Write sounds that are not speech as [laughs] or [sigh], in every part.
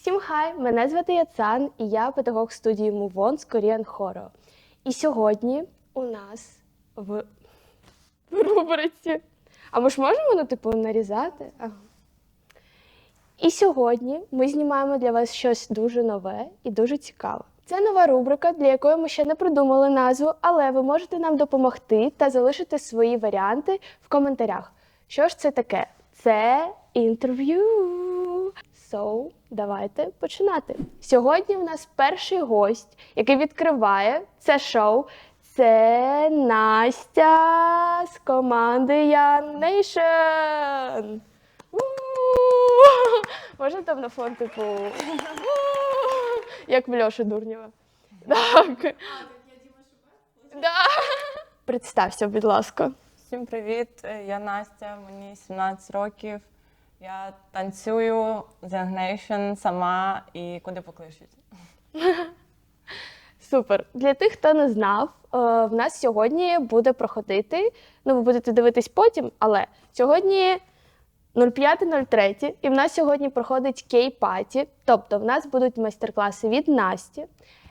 Всім хай! Мене звати Яцан, і я педагог студії Move з Korean Horror. І сьогодні у нас в рубриці. А ми ж можемо ну, типу, нарізати? І сьогодні ми знімаємо для вас щось дуже нове і дуже цікаве. Це нова рубрика, для якої ми ще не придумали назву, але ви можете нам допомогти та залишити свої варіанти в коментарях. Що ж це таке? Це інтерв'ю. So, давайте починати. Сьогодні в нас перший гость, який відкриває це шоу. Це Настя з команди Young Nation. Можна там на фон, типу, як в Льоші Дурнєва. Так. Да. Представся, будь ласка. Всім привіт! Е, Я Настя, мені 17 років. Я танцюю Nation сама і куди покличуть. [laughs] Супер. Для тих, хто не знав, е, в нас сьогодні буде проходити. Ну, ви будете дивитись потім, але сьогодні 05.03, і в нас сьогодні проходить кей-паті. Тобто в нас будуть майстер-класи від Насті,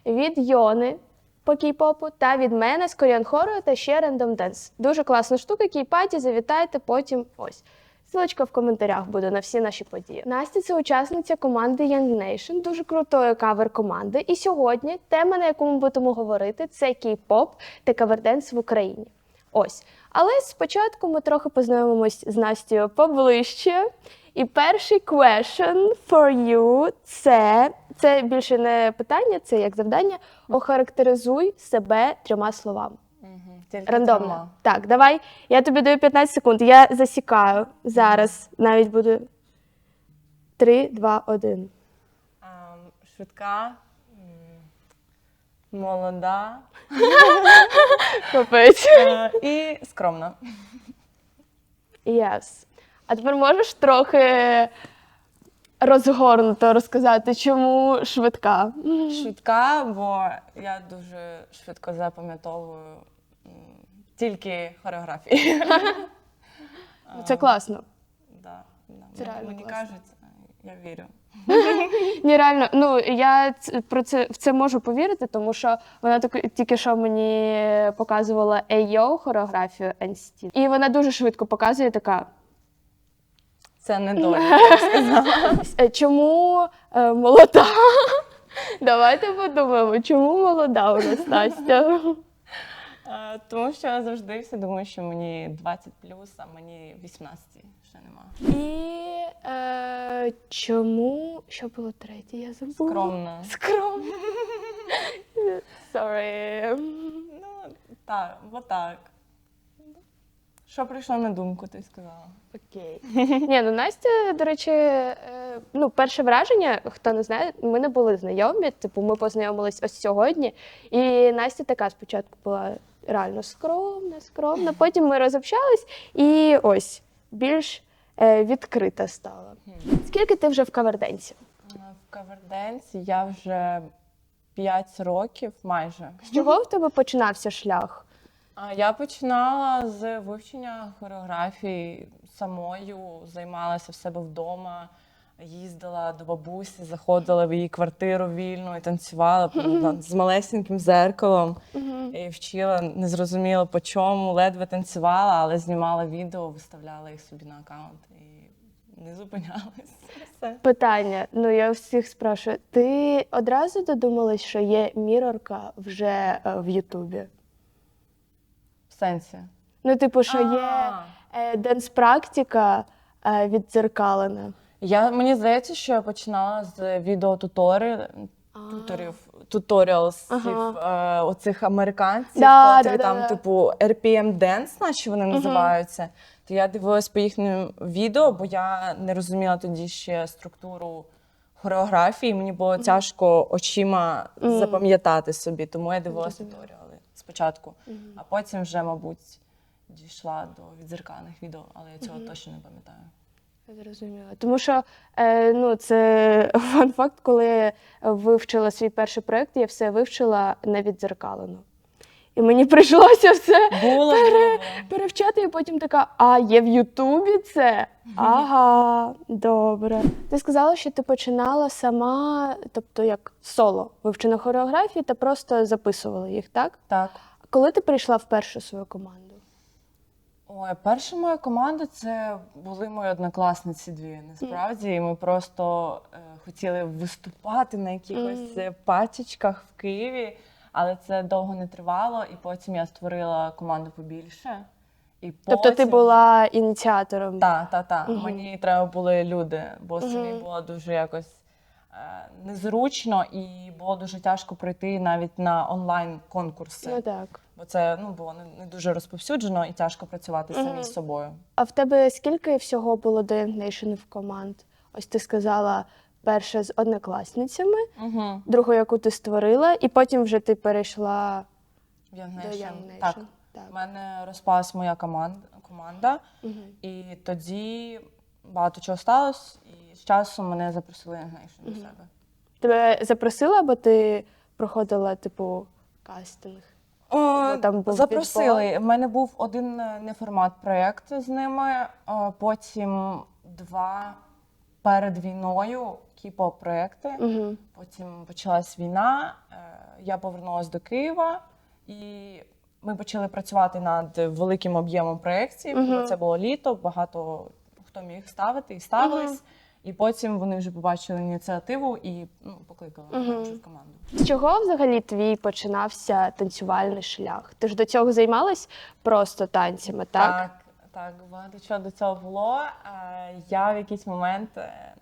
від Йони по кей-попу та від мене з Korean Horror та ще Random Dance. Дуже класна штука, кей-паті, завітайте потім ось. Ссылочка в коментарях буде на всі наші події. Настя це учасниця команди Young Nation, дуже крутої кавер-команди. І сьогодні тема, на яку ми будемо говорити, це кей-поп та каверденс в Україні. Ось. Але спочатку ми трохи познайомимось з Настю поближче. І перший question for you це, це більше не питання, це як завдання. Охарактеризуй себе трьома словами. Угу. Тільки Рандомно. трьома. Так, давай. Я тобі даю 15 секунд. Я засікаю зараз. Навіть буде 3, 2, 1. Ем, швидка, м, молода [laughs] Капець. е, і скромна. Yes. А тепер можеш трохи розгорнуто розказати, чому швидка? Швидка, бо я дуже швидко запам'ятовую тільки хореографії. [laughs] Це класно. Да, да. Це реально Мені класно. кажуть, я вірю. [laughs] Ні, реально, ну я про це в це можу повірити, тому що вона так, тільки що мені показувала AO хореографію NCT. І вона дуже швидко показує така. Це не [laughs] доля, я б сказала. Е, Чому е, молода? Давайте подумаємо, чому молода у нас Настя? Е, Тому що я завжди всі думаю, що мені 20 а мені 18 ще нема. І е, чому що було третє? Я забула. Скромна. Скромно. [laughs] Sorry. Ну, так, бо так. Що прийшло на думку, ти сказала? Окей. Ні, ну Настя, до речі, е, ну, перше враження, хто не знає, ми не були знайомі. Типу, ми познайомились ось сьогодні. І Настя така спочатку була реально скромна, скромна. Потім ми розобщались і ось більш е, відкрита стала. Скільки ти вже в каверденсі? Е, В каверденсі я вже 5 років майже. З чого в тебе починався шлях? А Я починала з вивчення хореографії самою, займалася в себе вдома, їздила до бабусі, заходила в її квартиру вільно і танцювала [laughs] з малесеньким зеркалом. І вчила, не зрозуміло по чому, ледве танцювала, але знімала відео, виставляла їх собі на аккаунт і не зупинялась. [laughs] Все. Питання. Ну я всіх спрашую, ти одразу додумалась, що є мірорка вже е, в Ютубі? Сенсі. Ну, типу, що є А. е, денс-практика е, віддзеркалена. Я, мені здається, що я починала з відеотутори, туторів, туторіалсів е, оцих американців, Да, котрі да, да, там, да. типу, RPM Dance, наче вони називаються. То я дивилась по їхнім відео, бо я не розуміла тоді ще структуру хореографії. Мені було тяжко очима запам'ятати собі, тому я дивилася Зрозуміла. Спочатку, а потім вже, мабуть, дійшла до відзеркальних відео, але я цього точно не пам'ятаю. Зрозуміла. Тому що е, ну, це [laughs] фан-факт, коли вивчила свій перший проєкт, я все вивчила на віддзеркалену. І мені прийшлося все Було, Пере- було. перевчати, і потім така, а є в Ютубі це? Ага, добре. Ти сказала, що ти починала сама, тобто як соло вивчена хореографії, та просто записувала їх, так? Так. Коли ти прийшла в першу свою команду? Ой, перша моя команда це були мої однокласниці дві. Насправді, і ми просто е, хотіли виступати на якихось Мгм. е, пачечках в Києві, але це довго не тривало. І потім я створила команду побільше. І Тобто ти була ініціатором? Так, так, так. Мгм. Мені треба були люди, бо самі було дуже якось е, незручно і було дуже тяжко пройти навіть на онлайн конкурси. Ну так. Бо це ну було не, дуже розповсюджено і тяжко працювати самі з собою. А в тебе скільки всього було до Nation в команд? Ось ти сказала перша з однокласницями, Угу. другу, яку ти створила, і потім вже ти перейшла В до Young Young Nation. Nation. Так, так. в мене розпалась моя команда, команда, Мгм. і тоді багато чого сталося, і з часом мене запросили Young Nation до себе. Тебе запросила, бо ти проходила, типу, кастинг? О, там був запросили. У мене був один е, неформат проєкт з ними, е, потім два перед війною кіпо проєкти. Угу. Потім почалась війна. е, Я повернулася до Києва і ми почали працювати над великим об'ємом проєктів. Бо це було літо, багато хто міг ставити і ставились. Мгм. І потім вони вже побачили ініціативу і ну, покликали Мгм. в команду. З чого взагалі твій починався танцювальний шлях? Ти ж до цього займалась просто танцями, так? Так, так, багато чого до цього було. Е, Я в якийсь момент е,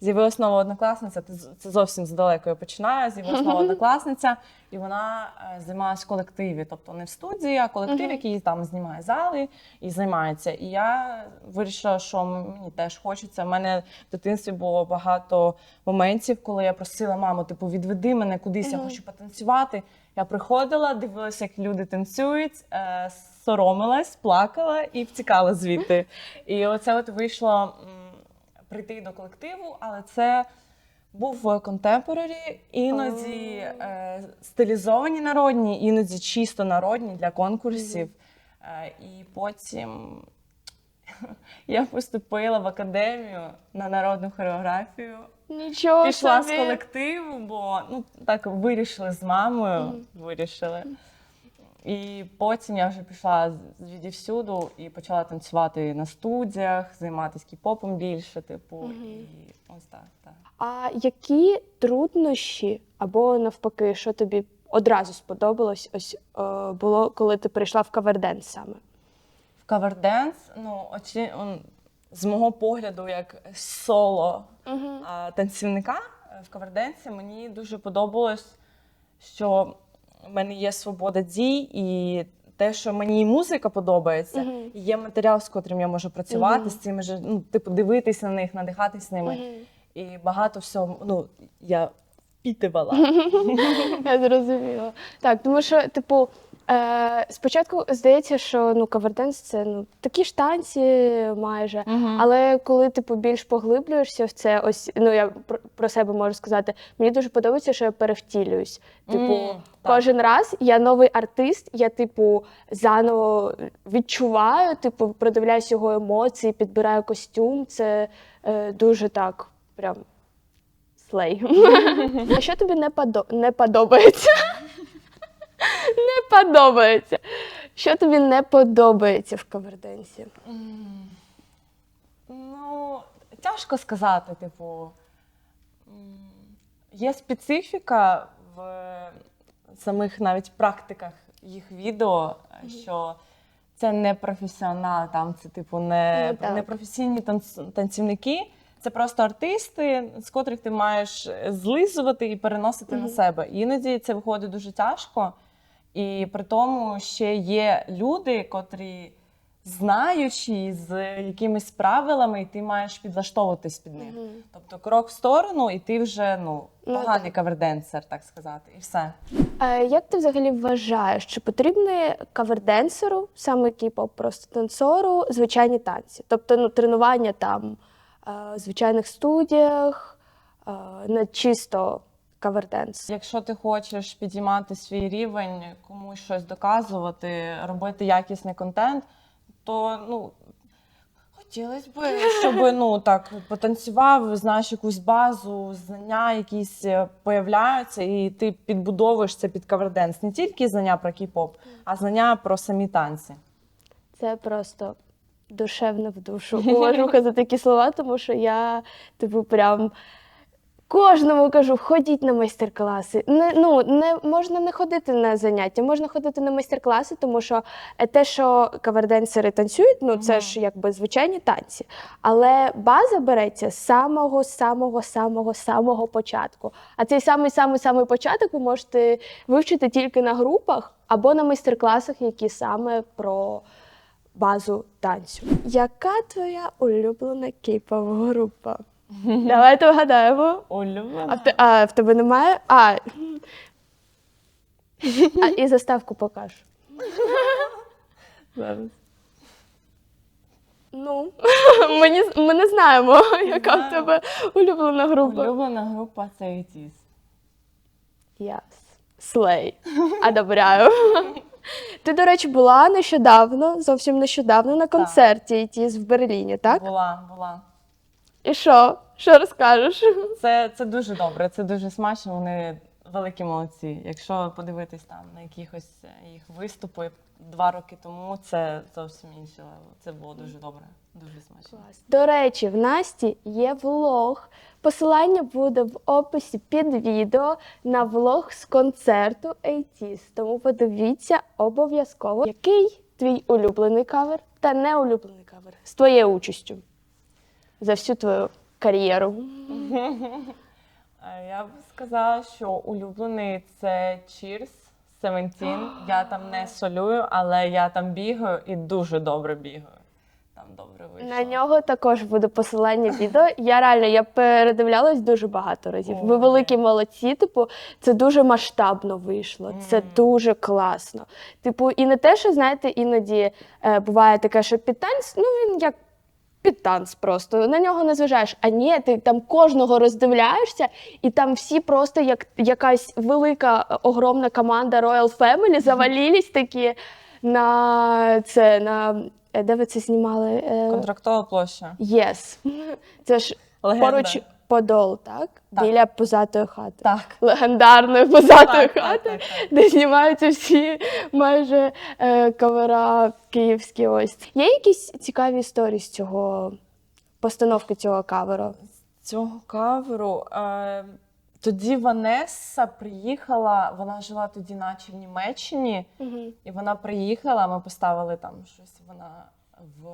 з'явилась нова однокласниця. Це зовсім здалеку я починаю. З'явилась нова однокласниця, і вона е, займалась в колективі, тобто не в студії, а колектив, який там знімає зали і займається. І я вирішила, що мені теж хочеться. У мене в дитинстві було багато моментів, коли я просила маму, типу, відведи мене кудись, я хочу потанцювати. Я приходила, дивилася, як люди танцюють, е, соромилась, плакала і втікала звідти. І оце от вийшло прийти до колективу, але це був контемпорарі, іноді е, стилізовані народні, іноді чисто народні для конкурсів. Е, і потім [laughs] я поступила в академію на народну хореографію. Нічого Пішла собі. з колективу, бо ну так вирішили з мамою. Вирішили. І потім я вже пішла звідівсюду і почала танцювати на студіях, займатися кіп-попом більше, типу, і ось так. так. А які труднощі або навпаки, що тобі одразу сподобалось, ось е, було, коли ти прийшла в каверден саме? В каверденс, ну, очі, он, з мого погляду, як соло а, танцівника е, в каверденсі мені дуже подобалось, що в мене є свобода дій, і те, що мені і музика подобається, Мгм. і є матеріал, з котрим я можу працювати, Мгм. з цими ж, ну, типу, дивитися на них, надихатись ними. І багато всього, ну, я впітувала. [laughs] Я зрозуміла. Так, тому що, типу, е, спочатку здається, що ну, каверденс це ну, такі ж танці майже. Але коли типу більш поглиблюєшся в це, ось ну я про, про себе можу сказати, мені дуже подобається, що я перевтілююсь. Типу, М, так. кожен раз я новий артист, я типу заново відчуваю, типу, продивляюсь його емоції, підбираю костюм. Це е, дуже так, прям слей. [laughs] а що тобі не, подо... не подобається? [laughs] не подобається. Що тобі не подобається в каверденсі? Ну, тяжко сказати, типу. Є специфіка в самих навіть практиках їх відео, що це не професіонали, там це типу не, Ну, не професійні танц- танцівники. Це просто артисти, з котрих ти маєш злизувати і переносити на себе. Іноді це виходить дуже тяжко. І при тому ще є люди, котрі знаючи з якимись правилами, і ти маєш підлаштовуватись під них. Мгм. Тобто крок в сторону, і ти вже ну, Ну, поганий каверденсер, так сказати, і все. Е, Як ти взагалі вважаєш, чи потрібні каверденсеру, саме кіп-поп просто танцору, звичайні танці? Тобто ну, тренування там е, в звичайних студіях, е, на чисто каверденс. Якщо ти хочеш підіймати свій рівень, комусь щось доказувати, робити якісний контент, то ну. Хотілося б, [laughs] щоб ну так потанцював, знаєш якусь базу, знання якісь е, появляються, і ти підбудовуєш це під каверденс. Не тільки знання про кей-поп, а знання про самі танці. Це просто душевно в душу. Уважуха за такі слова, тому що я, типу, прям кожному кажу, ходіть на майстер-класи. Не, ну, не, можна не ходити на заняття, можна ходити на майстер-класи, тому що е, те, що каверденсери танцюють, ну це ж якби звичайні танці. Але база береться з самого, самого, самого, самого початку. А цей самий самий самий початок ви можете вивчити тільки на групах або на майстер-класах, які саме про базу танцю. Яка твоя улюблена кейпова група? Давайте вгадаємо. А в, те- а в тебе немає? А, а і заставку покаж. Зараз. Ну, [laughs] ми, не, ми не знаємо, яка в тебе улюблена група. Улюблена група це ATEEZ. Yes. Слей. Одобряю. [laughs] Ти, до речі, була нещодавно, зовсім нещодавно на концерті ITS в Берліні, так? Була, була. І що? Що розкажеш? Це, це дуже добре, це дуже смачно. Вони великі молодці. Якщо подивитись там на якихось е, їх виступи два роки тому, це зовсім інше. Це було дуже добре, дуже смачно. До речі, в Насті є влог. Посилання буде в описі під відео на влог з концерту ATIS. Тому подивіться обов'язково, який твій улюблений кавер та неулюблений кавер з твоєю участю за всю твою кар'єру. Е, Я б сказала, що улюблений це Cheers 17. Я там не солюю, але я там бігаю і дуже добре бігаю. Там добре вийшло. На нього також буде посилання відео. Я реально я передивлялась дуже багато разів. Ви великі молодці. Типу, це дуже масштабно вийшло. Це дуже класно. Типу, і не те, що знаєте, іноді е, буває таке, що підтанц, ну він як. Підтанц просто на нього не зважаєш. А ні, ти там кожного роздивляєшся, і там всі просто як якась велика огромна команда Royal Family завалились такі на це на е, де ви це знімали? Е, Контрактова площа. Єс. Це ж Легенда. поруч Подол, так? Так. Біля позатої хати. Так. Легендарної позатої Так, хати, так, так. де знімаються всі майже е, кавера київські. Ось. Є якісь цікаві історії з цього постановки цього каверу? цього каверу. Е, тоді Ванесса приїхала, вона жила тоді, наче в Німеччині, і вона приїхала. Ми поставили там щось. Вона в,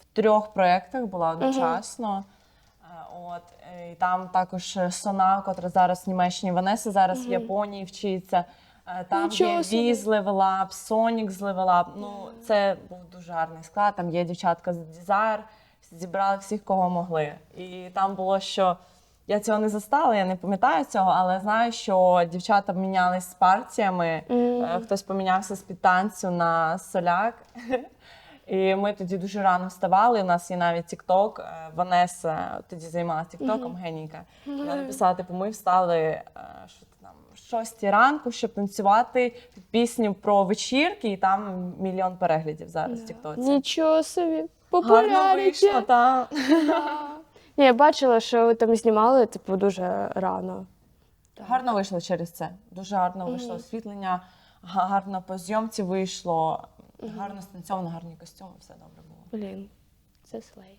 в трьох проєктах була одночасно. Е, От, е, і там також Сона, котра зараз в Німеччині, Ванеса зараз в Японії вчиться. Е, Там Нічого є собі. Ві з Level Up, Сонік з Up. Ну, це був дуже гарний склад. Там є дівчатка з Desire, зібрали всіх, кого могли. І там було, що я цього не застала, я не пам'ятаю цього, але знаю, що дівчата мінялись з партіями. Е, Хтось помінявся з під танцю на соляк. [laughs] І ми тоді дуже рано вставали. У нас є навіть Тікток. Ванеса тоді займалася Тіктоком, генійка. Вона написала, типу, ми встали е, що там, шостій ранку, щоб танцювати під пісню про вечірки, і там мільйон переглядів зараз Тіктоці. Нічого собі. Гарно Популярність. [laughs] Ні, я бачила, що ви там знімали, типу, дуже рано. Гарно вийшло через це. Дуже гарно вийшло освітлення, гарно по зйомці вийшло, гарно станцьовано, гарні костюми, все добре було. Блін, це слей.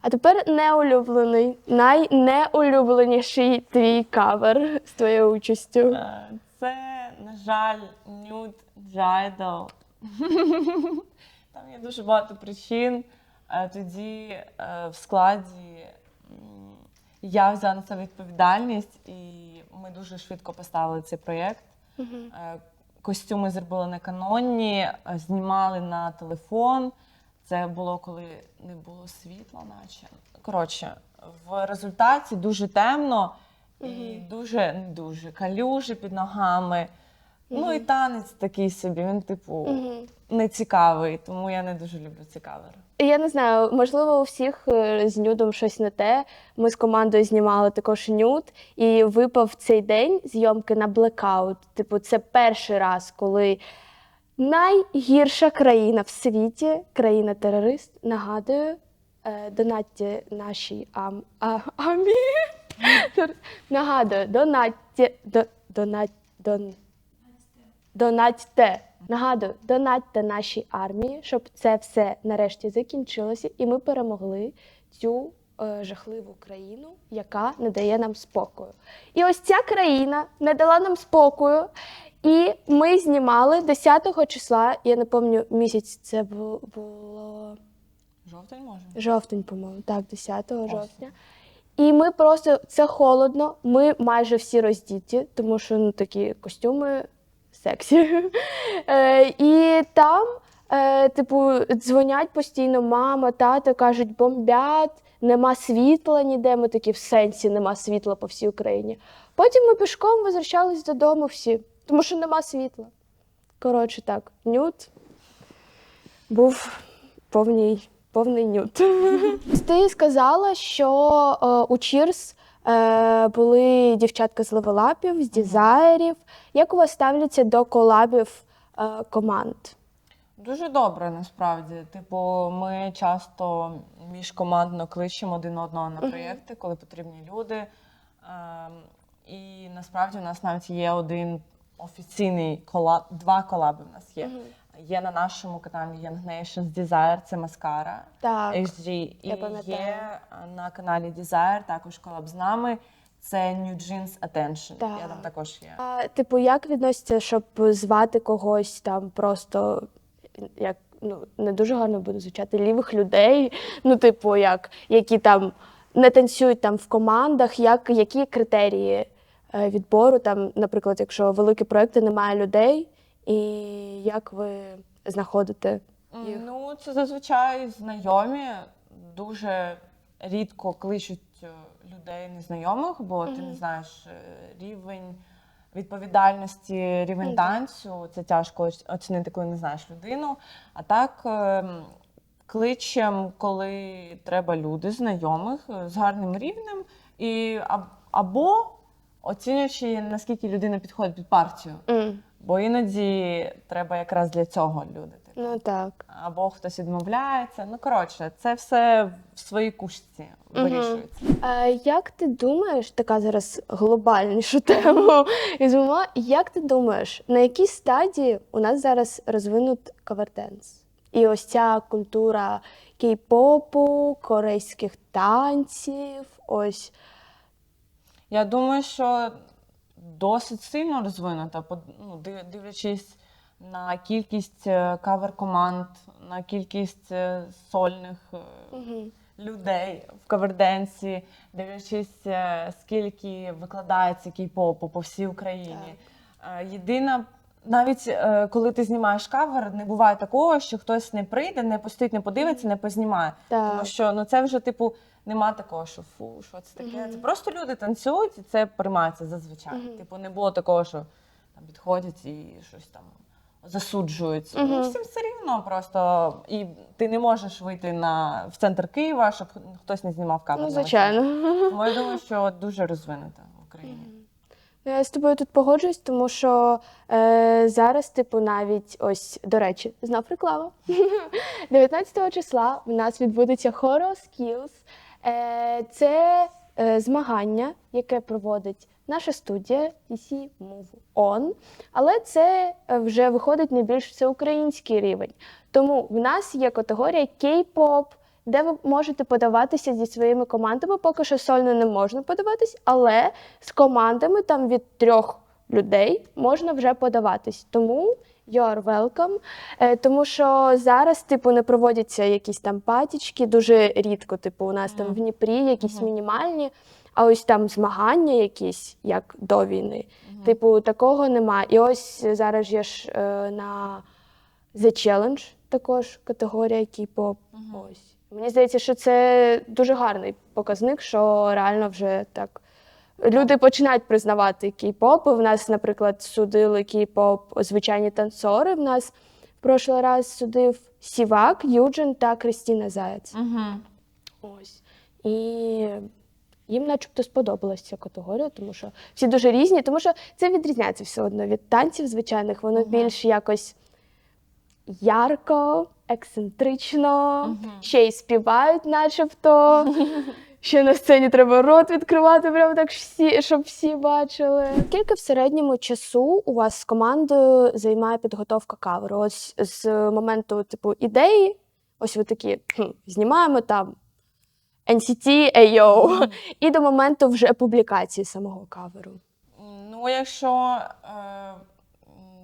А тепер неулюблений, найнеулюбленіший твій кавер з твоєю участю. Е, Це, на жаль, нюд Джайдл. Там є дуже багато причин. Е, Тоді е, в складі м, я взяла на себе відповідальність, і ми дуже швидко поставили цей проєкт. Е, Костюми зробили на каноні, е, знімали на телефон. Це було коли не було світла, наче. Коротше, в результаті дуже темно і дуже не дуже калюжі під ногами. Ну і танець такий собі, він, типу, не цікавий, тому я не дуже люблю ці кавери. Я не знаю, можливо, у всіх е, з нюдом щось не те. Ми з командою знімали також нюд, і випав цей день зйомки на блекаут. Типу, це перший раз, коли найгірша країна в світі, країна-терорист, нагадую, е, донатьте нашій ам, а, амі. Нагадую, донатьте, до, донать, дон, донатьте. Нагадую, донатьте нашій армії, щоб це все нарешті закінчилося, і ми перемогли цю е, жахливу країну, яка не дає нам спокою. І ось ця країна не дала нам спокою. І ми знімали 10 числа, я не пам'ятаю місяць, це було Жовтень може? жовтень, по-моєму, так, 10 жовтня. І ми просто це холодно. Ми майже всі роздіті, тому що ну такі костюми сексі. [laughs] Е, і там, е, типу, дзвонять постійно мама, тато кажуть, бомбять, нема світла ніде. Ми такі в сенсі нема світла по всій Україні. Потім ми пішком возвращались додому всі, тому що нема світла. Коротше, так, нют був повний, повний нют. [laughs] Ти сказала, що е, у Чірс були дівчатка з левелапів, з дизайрів. Як у вас ставляться до колабів е, команд? Дуже добре, насправді. Типу, ми часто міжкомандно кличемо один одного на проєкти, коли потрібні люди. Ем, і насправді у нас навіть є один офіційний колаб, два колаби в нас є. Є на нашому каналі Young Nations Desire, це маскара Так. HG. І я є е, на каналі Desire також колаб з нами. Це New Jeans Attention. Так. Я там також є. А, типу, як відноситься, щоб звати когось там просто як ну не дуже гарно буде звучати лівих людей, ну, типу, як які там не танцюють там в командах, як які критерії е, відбору, там, наприклад, якщо великі проекти немає людей, і як ви знаходите їх? Ну, це зазвичай знайомі. Дуже рідко кличуть е, людей незнайомих, бо ти не знаєш е, рівень відповідальності, рівень танцю. Це тяжко оц- оцінити, коли не знаєш людину. А так. ем, Кличем, коли треба люди знайомих е, з гарним рівнем, і або оцінюючи, наскільки людина підходить під партію. Бо іноді треба якраз для цього люди. Типу. Ну так. Або хтось відмовляється. Ну, коротше, це все в своїй кушці вирішується. А як ти думаєш, така зараз глобальнішу тему [laughs] візьмемо, як ти думаєш, на якій стадії у нас зараз розвинут каверденс? І ось ця культура кей-попу, корейських танців, ось. Я думаю, що досить сильно розвинута, ну, див- дивлячись на кількість е, кавер-команд, на кількість е, сольних е, Угу. людей в каверденсі, дивлячись, скільки викладається кей-попу по всій Україні. Так. Єдина, навіть е, коли ти знімаєш кавер, не буває такого, що хтось не прийде, не пустить, не подивиться, не познімає. Тому що ну це вже типу нема такого, що фу, що це таке. Мгм. Це просто люди танцюють, і це приймається зазвичай. Мгм. Типу, не було такого, що там підходять і щось там засуджують. Мгм. Ну, всім все рівно просто. І ти не можеш вийти на в центр Києва, щоб хтось не знімав кавер. Ну, звичайно. Тому я думаю, що дуже розвинута в Україні. Ну, Я з тобою тут погоджуюсь, тому що е, зараз, типу, навіть ось, до речі, знов реклама. [laughs] 19 числа в нас відбудеться Horo Skills. Е, це е, змагання, яке проводить наша студія DC Move On. Але це е, вже виходить не більш всеукраїнський рівень. Тому в нас є категорія K-pop, де ви можете подаватися зі своїми командами. Поки що сольно не можна подаватись, але з командами там від трьох людей можна вже подаватись. Тому you are welcome. Е, тому що зараз, типу, не проводяться якісь там патічки, дуже рідко, типу, у нас там в Дніпрі якісь мінімальні. А ось там змагання якісь, як до війни, Мгм. Типу, такого нема. І ось зараз є ж е, на The Challenge також категорія кей-поп. Мгм. Ось. Мені здається, що це дуже гарний показник, що реально вже так люди починають признавати кей-поп. В нас, наприклад, судили кей-поп звичайні танцори. В нас в прошлий раз судив Сівак, Юджин та Кристіна Заєць. Угу. Ось. І їм начебто сподобалася ця категорія, тому що всі дуже різні, тому що це відрізняється все одно від танців звичайних, воно Мгм. більш якось ярко, ексцентрично, Мгм. ще й співають, начебто. [laughs] Ще на сцені треба рот відкривати, прямо так всі, щоб всі бачили. Скільки в середньому часу у вас з командою займає підготовка каверу? Ось з моменту, типу, ідеї, ось ви такі «Хм, знімаємо там NCT, AO, і до моменту вже публікації самого каверу. Ну, якщо е,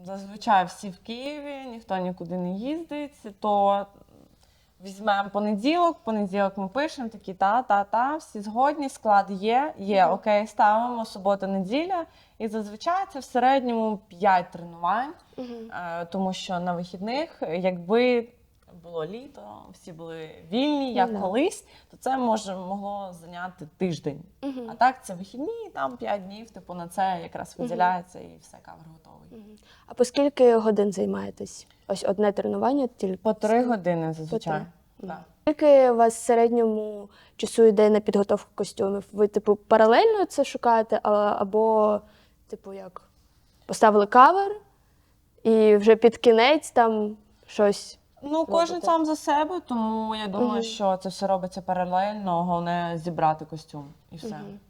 зазвичай всі в Києві, ніхто нікуди не їздить, то візьмемо понеділок, понеділок ми пишемо такі та, та, та, всі згодні, склад є, є, окей, ставимо субота, неділя. І зазвичай це в середньому 5 тренувань, е, тому що на вихідних, якби було літо, всі були вільні, як Ну колись, то це може могло зайняти тиждень. Мгм. А так це вихідні, там 5 днів, типу на це якраз виділяється і все, кавер готовий. А по скільки годин займаєтесь? Ось одне тренування тільки По три години зазвичай. Три. Так. Скільки у вас в середньому часу йде на підготовку костюмів? Ви, типу, паралельно це шукаєте, а- або, типу, як поставили кавер і вже під кінець там щось. Ну, кожен сам за себе, тому я думаю, Мгм. що це все робиться паралельно, головне зібрати костюм і все. Мгм.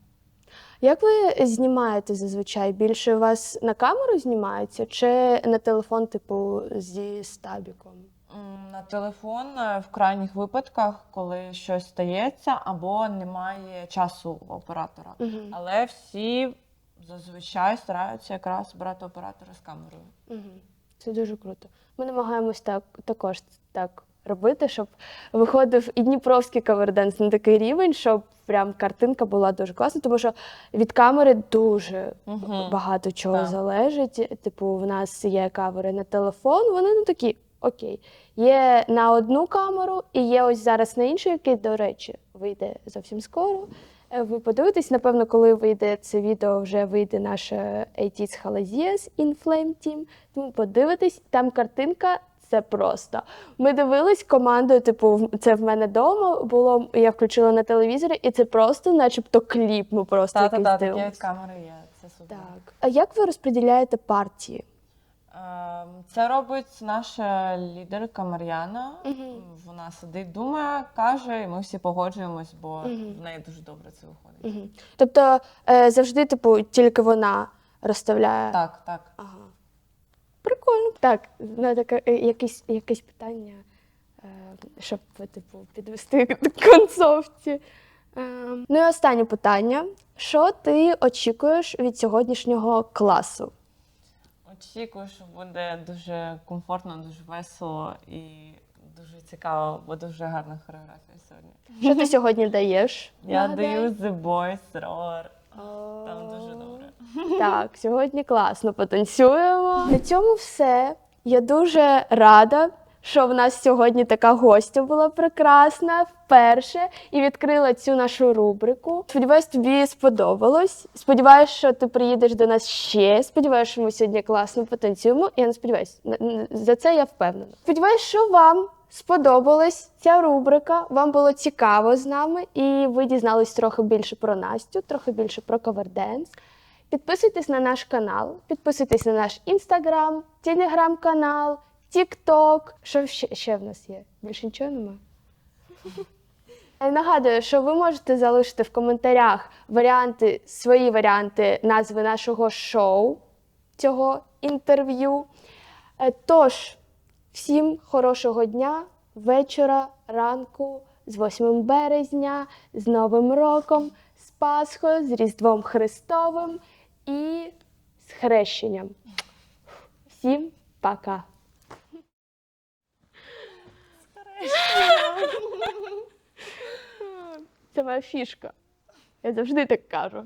Як ви знімаєте зазвичай? Більше у вас на камеру знімається чи на телефон, типу, зі стабіком? М, На телефон е, в крайніх випадках, коли щось стається, або немає часу у оператора. Мгм. Але всі зазвичай стараються якраз брати оператора з камерою. Мгм. Це дуже круто. Ми намагаємось так також так робити, щоб виходив і дніпровський каверденс на такий рівень, щоб прям картинка була дуже класна, тому що від камери дуже Мгм. багато чого Так. залежить. Типу, в нас є кавери на телефон, вони ну такі. Окей, є на одну камеру, і є ось зараз на іншу, який, до речі, вийде зовсім скоро. Е, Ви подивитесь, напевно, коли вийде це відео, вже вийде наше AT's Halazias in Flame Team. Тому подивитесь, там картинка. Це просто. Ми дивились командою, типу, це в мене вдома було. Я включила на телевізорі, і це просто, начебто, кліп. Ми просто Та, та, якийсь від камери є. Це супер. Так. А як ви розподіляєте партії? Ем, Це робить наша лідерка Мар'яна. Мгм. Вона сидить, думає, каже, і ми всі погоджуємось, бо Мгм. в неї дуже добре це виходить. Угу. Тобто е, завжди, типу, тільки вона розставляє. Так, так. Ага. Прикольно. Так, на таке е, якесь, якесь питання, е, щоб типу, підвести [laughs] до концовці. Е, ну і останнє питання. Що ти очікуєш від сьогоднішнього класу? Очікую, що буде дуже комфортно, дуже весело і дуже цікаво, бо дуже гарна хореографія сьогодні. Що ти сьогодні даєш? Я даю The Boys Roar. Там дуже добре. Так, сьогодні класно потанцюємо. На цьому все. Я дуже рада, що в нас сьогодні така гостя була прекрасна вперше і відкрила цю нашу рубрику. Сподіваюсь, тобі сподобалось. Сподіваюсь, що ти приїдеш до нас ще. Сподіваюсь, що ми сьогодні класно потанцюємо. Я не на- за це я впевнена. Сподіваюсь, що вам сподобалась ця рубрика. Вам було цікаво з нами, і ви дізнались трохи більше про Настю, трохи більше про каверденс. Підписуйтесь на наш канал, підписуйтесь на наш інстаграм, телеграм-канал, тікток. Що ще, ще в нас є? Більше нічого немає. Нагадую, що ви можете залишити в коментарях варіанти, свої варіанти назви нашого шоу цього інтерв'ю. Е, Тож, всім хорошого дня, вечора, ранку, з 8 березня, з Новим роком, з Пасхою, з Різдвом Христовим і з хрещенням. Всім пока! Це моя фішка. Я завжди так кажу.